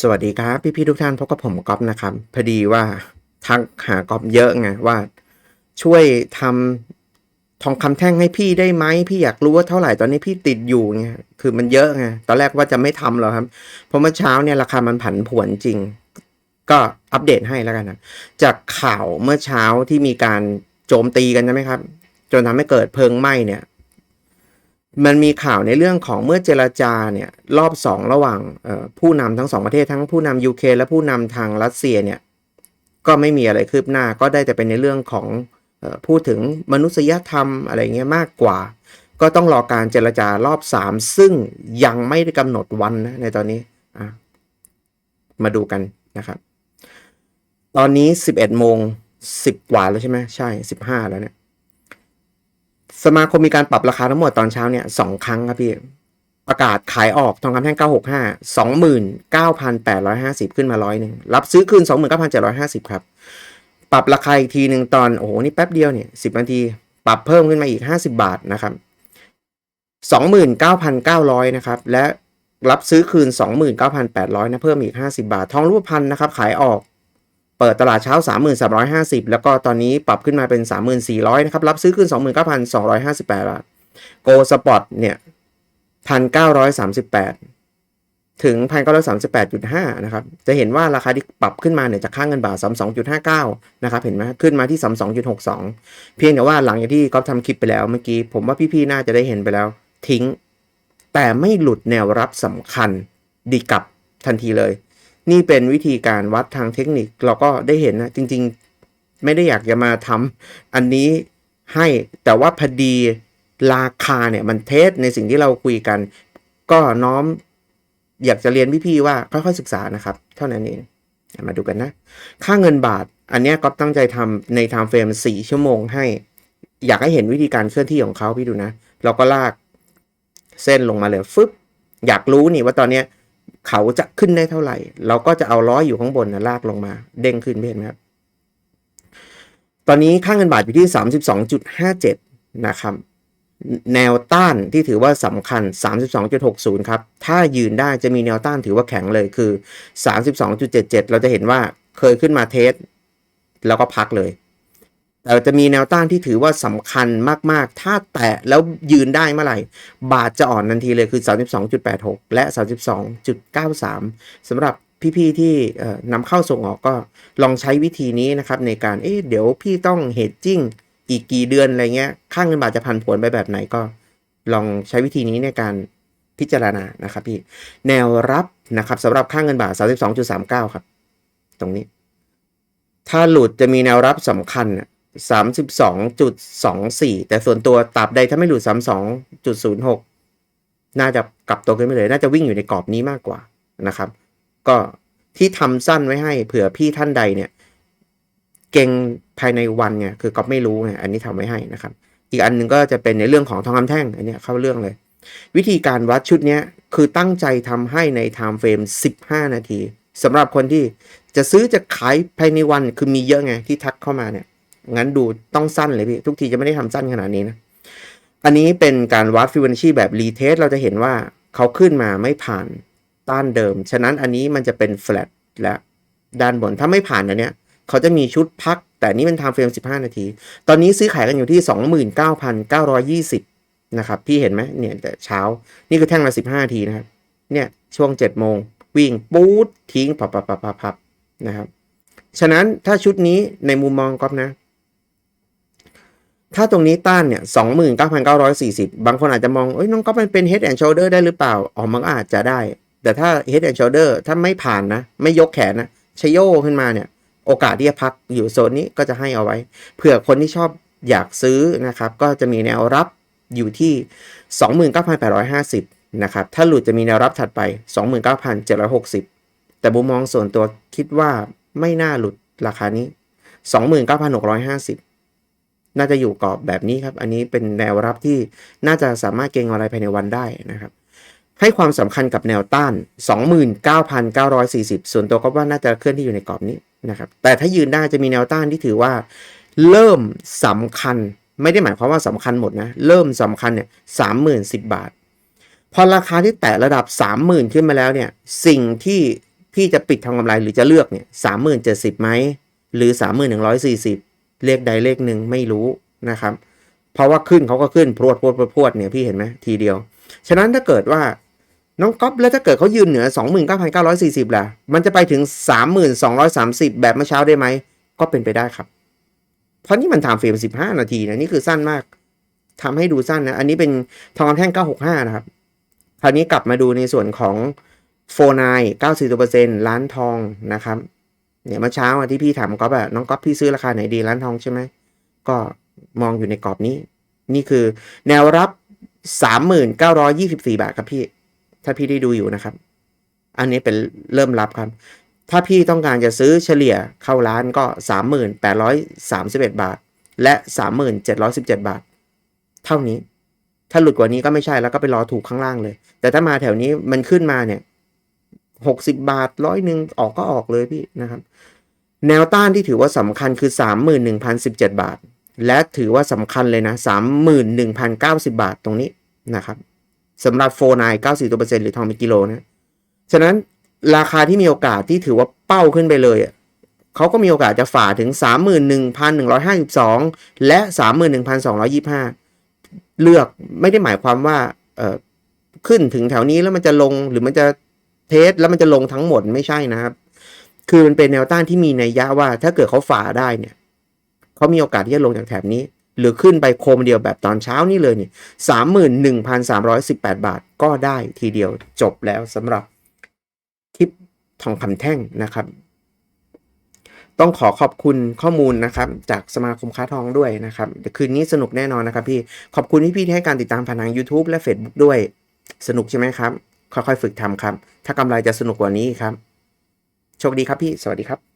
สวัสดีครับ พี่ๆทุกท่านพบกับผมก๊อฟนะครับพอดีว่าทักหาก๊อฟเยอะไงว่า ช่วยทำทองคำแท่งให้พี่ได้ไหมพี่อยากรู้ว่าเท่าไหร่ตอนนี้พี่ติดอยู่ไงคือมันเยอะไงตอนแรกว่าจะไม่ทำหรอกครับเพราะเมื่อเช้าเนี่ยราคามันผันผวนจริง ก็อัปเดตให้แล้วกันนะจากข่าวเมื่อเช้าที่มีการโจมตีกันใช่ไหมครับ จนทำให้เกิดเพลิงไหม้เนี่ย มันมีข่าวในเรื่องของเมื่อเจรจาเนี่ยรอบสองระหว่างผู้นำทั้งสองประเทศทั้งผู้นำยูเคและผู้นำทางรัสเซียเนี่ยก็ไม่มีอะไรคืบหน้าก็ได้แต่เป็นในเรื่องของออพูดถึงมนุษยธรรมอะไรเงี้ยมากกว่า ก็ต้องรอการเจรจารอบสามซึ่งยังไม่ได้กำหนดวันนะในตอนนี้มาดูกันนะครับ ตอนนี้ 11โมง10 กว่าแล้วใช่ไหมใช่ 15 แล้วเนี่ย สมาคมมีการปรับราคาทั้งหมดตอนเช้าเนี่ยสองครั้งครับพี่ประกาศขายออกทองคำแท่ง 965 29,850 ขึ้นมาร้อยหนึ่งรับซื้อคืน 29,750 ครับ ปรับราคาอีกทีหนึ่งตอน โอ้โห นี่แป๊บเดียวเนี่ย 10 นาที ปรับเพิ่มขึ้นมาอีก 50 บาทนะครับ 29,900 นะครับ และรับซื้อคืน 29,800 นะ เพิ่มอีก 50 บาท ทองรูปพรรณนะครับ ขายออก เปิดตลาดเช้า 3350 แล้วก็ตอนนี้ปรับขึ้นมาเป็น 3400 นะครับ รับซื้อขึ้น 29,258 บาท โกสปอตเนี่ย 1,938 ถึง 1,938.5 นะครับ จะเห็นว่าราคาที่ปรับขึ้นมาเนี่ยจากค่างเงินบาท 32.59 นะครับ เห็นไหมขึ้นมาที่ 32.62 เพียงแต่ว่าหลังจากที่ก๊อฟทำคลิปไปแล้วเมื่อกี้ ผมว่าพี่ๆ น่าจะได้เห็นไปแล้ว ทิ้ง แต่ไม่หลุดแนวรับสำคัญดีกลับทันทีเลย นี่เป็นวิธีการวัดทางเทคนิคเราก็ได้เห็นนะ จริงๆ ไม่ได้อยากจะมาทำอันนี้ให้แต่ว่าพอดีราคาเนี่ยมันเทสในสิ่งที่เราคุยกัน ก็น้อมอยากจะเรียนพี่ๆว่าค่อยๆศึกษานะครับ เท่านั้นเองมาดูกันนะ ค่าเงินบาท อันนี้ก็ตั้งใจทำในไทม์เฟรมสี่ชั่วโมงให้ อยากให้เห็นวิธีการเคลื่อนที่ของเขาพี่ดูนะ เราก็ลากเส้นลงมาเลยฟึบอยากรู้นี่ว่าตอนเนี้ย เขาจะขึ้นได้เท่าไหร่ เราก็จะเอาล้ออยู่ข้างบนนะลากลงมา เด้งขึ้นเห็นไหมครับ ตอนนี้ค่าเงินบาทอยู่ที่ 32.57 นะครับ แนวต้านที่ถือว่าสำคัญ 32.60 ครับ ถ้ายืนได้จะมีแนวต้านถือว่าแข็งเลยคือ 32.77 เราจะเห็นว่าเคยขึ้นมาเทสแล้วก็พักเลย จะมีแนวต้านที่ถือว่าสำคัญมากๆ ถ้าแตะแล้วยืนได้เมื่อไหร่ บาทจะอ่อนทันทีเลยคือ 32.86 และ 32.93สำหรับพี่ๆที่นำเข้าส่งออกก็ลองใช้วิธีนี้นะครับในการเอ๊ะเดี๋ยวพี่ต้องเฮดจิ้งอีกกี่เดือนอะไรเงี้ยค่างเงินบาทจะพันผวนไปแบบไหนก็ ลองใช้วิธีนี้ในการพิจารณานะครับพี่แนวรับนะครับสำหรับค่างเงินบาท 32.39 ครับ ตรงนี้ ถ้าหลุดจะมีแนวรับสำคัญ 32.24 แต่ส่วนตัวตับใดถ้าไม่หลุด 32.06 น่าจะกลับตัวขึ้นไปเลย น่าจะวิ่งอยู่ในกรอบนี้มากกว่านะครับ ก็ที่ทำสั้นไว้ให้เผื่อพี่ท่านใดเนี่ย เก่งภายในวันเนี่ยคือก็ไม่รู้ไงอันนี้ทำไว้ให้นะครับ อีกอันหนึ่งก็จะเป็นในเรื่องของทองคำแท่งอันนี้เข้าเรื่องเลย วิธีการวัดชุดนี้คือตั้งใจทำให้ในไทม์เฟรม 15 นาทีสำหรับคนที่จะซื้อจะขายภายในวันคือมีเยอะไงที่ทักเข้ามาเนี่ย งั้นดูต้องสั้นเลยพี่ ทุกทีจะไม่ได้ทำสั้นขนาดนี้นะ อันนี้เป็นการวัดฟิ b บ n น c ชีแบบรีเทสเราจะเห็นว่าเขาขึ้นมาไม่ผ่านต้านเดิม ฉะนั้นอันนี้มันจะเป็น flat และด้านบนถ้าไม่ผ่านอันเนี้ยเขาจะมีชุดพัก แต่นี้เป็น time frame 15 นาที ตอนนี้ซื้อขายกันอยู่ที่ 29,920 นะครับ พี่เห็นไหมเนี่ยแต่เช้านี่คือแท่งละ 15 นาทีนะครับ เนี่ยช่วง 7 โมง วิ่งปู๊ดทิ้งพับพับพับพับพับนะครับ ฉะนั้นถ้าชุดนี้ในมุมมองก๊อฟนะ ถ้าตรงนี้ต้านเนี่ยสองหมื่นเก้าพันเก้าร้อยสี่สิบบางคนอาจจะมองเอ้ยน้องก๊อฟมันเป็น head and shoulder ได้หรือเปล่าอ๋อมันก็อาจจะได้ แต่ถ้า head and shoulder ถ้าไม่ผ่านนะ ไม่ยกแขนนะชโยขึ้นมาเนี่ย โอกาสที่จะพักอยู่โซนนี้ก็จะให้เอาไว้ เผื่อคนที่ชอบอยากซื้อนะครับ ก็จะมีแนวรับอยู่ที่ 29,850 นะครับ ถ้าหลุดจะมีแนวรับถัดไป 29,760 แต่บุมมองส่วนตัวคิดว่าไม่น่าหลุดราคานี้ 29,650 น่าจะอยู่กรอบแบบนี้ครับ อันนี้เป็นแนวรับที่น่าจะสามารถเก็งอะไรภายในวันได้นะครับ ให้ความสำคัญกับแนวต้าน 29,940 ส่วนตัวก็ว่าน่าจะเคลื่อนที่อยู่ในกรอบนี้นะครับ แต่ถ้ายืนได้จะมีแนวต้านที่ถือว่า เริ่มสำคัญ ไม่ได้หมายความว่าสำคัญหมดนะ เริ่มสำคัญเนี่ยสามหมื่นสิบบาท พอราคาที่แตะระดับ 30,000 ขึ้นมาแล้วเนี่ย สิ่งที่พี่จะปิดทำกำไรหรือจะเลือกเนี่ยสามหมื่นเจ็ดสิบไหมหรือสามหมื่นหนึ่งร้อยสี่สิบ เลขใดเลขหนึ่งไม่รู้นะครับ เพราะว่าขึ้นเขาก็ขึ้นพรวดพรวดพรวดเนี่ยพี่เห็นไหมทีเดียว ฉะนั้นถ้าเกิดว่าน้องก๊อฟแล้วถ้าเกิดเขายืนเหนือ 29,940ล่ะ มันจะไปถึง 3,230 แบบเมื่อเช้าได้ไหม ก็เป็นไปได้ครับ เพราะนี่มันทำเฟรม15 นาทีนะ นี่คือสั้นมากทำให้ดูสั้นนะ อันนี้เป็นทองคำแท่ง 965 นะครับ คราวนี้กลับมาดูในส่วนของโฟนาย94%ร้านทองนะครับ เนี่ยเมื่อเช้าที่พี่ถามก๊อฟอะน้องก๊อฟพี่ซื้อราคาไหนดีร้านทองใช่ไหมก็มองอยู่ในกรอบนี้ นี่คือแนวรับ 3,924 บาทครับพี่ ถ้าพี่ได้ดูอยู่นะครับ อันนี้เป็นเริ่มรับครับ ถ้าพี่ต้องการจะซื้อเฉลี่ยเข้าร้านก็ 3,831 บาท และ 3,717 บาท เท่านี้ ถ้าหลุดกว่านี้ก็ไม่ใช่แล้วก็ไปรอถูกข้างล่างเลย แต่ถ้ามาแถวนี้มันขึ้นมาเนี่ย 60บาทร้อยหนึ่งออกก็ออกเลยพี่นะครับ แนวต้านที่ถือว่าสำคัญคือ31,017บาท และถือว่าสำคัญเลยนะ31,090บาทตรงนี้นะครับสำหรับโฟนาย94ตัวเปอร์เซ็นต์หรือทองเป็นกิโลนะ ฉะนั้นราคาที่มีโอกาสที่ถือว่าเป้าขึ้นไปเลยอะเขาก็มีโอกาสจะฝ่าถึง 31,152 และ 31,225 เลือกไม่ได้หมายความว่าเออขึ้นถึงแถวนี้แล้วมันจะลงหรือมันจะ เทสแล้วมันจะลงทั้งหมดไม่ใช่นะครับ คือมันเป็นแนวต้านที่มีนัยยะว่า ถ้าเกิดเขาฝ่าได้เนี่ยเขามีโอกาสที่จะลงจากแถบนี้ หรือขึ้นไปโคมเดียวแบบตอนเช้านี่เลยเนี่ยสามหมื่นหนึ่งพันสามร้อยสิบแปดบาทก็ได้ทีเดียวจบแล้วสำหรับคลิปทองคำแท่งนะครับ ต้องขอขอบคุณข้อมูลนะครับ จากสมาคมค้าทองด้วยนะครับเดี๋ยวคืนนี้สนุกแน่นอนนะครับพี่ขอบคุณที่พี่ที่ให้การติดตามผ่านทาง YouTube และ Facebook ด้วย สนุกใช่ไหมครับ ค่อยๆฝึกทำครับ ถ้ากำไรจะสนุกกว่านี้ครับ โชคดีครับพี่ สวัสดีครับ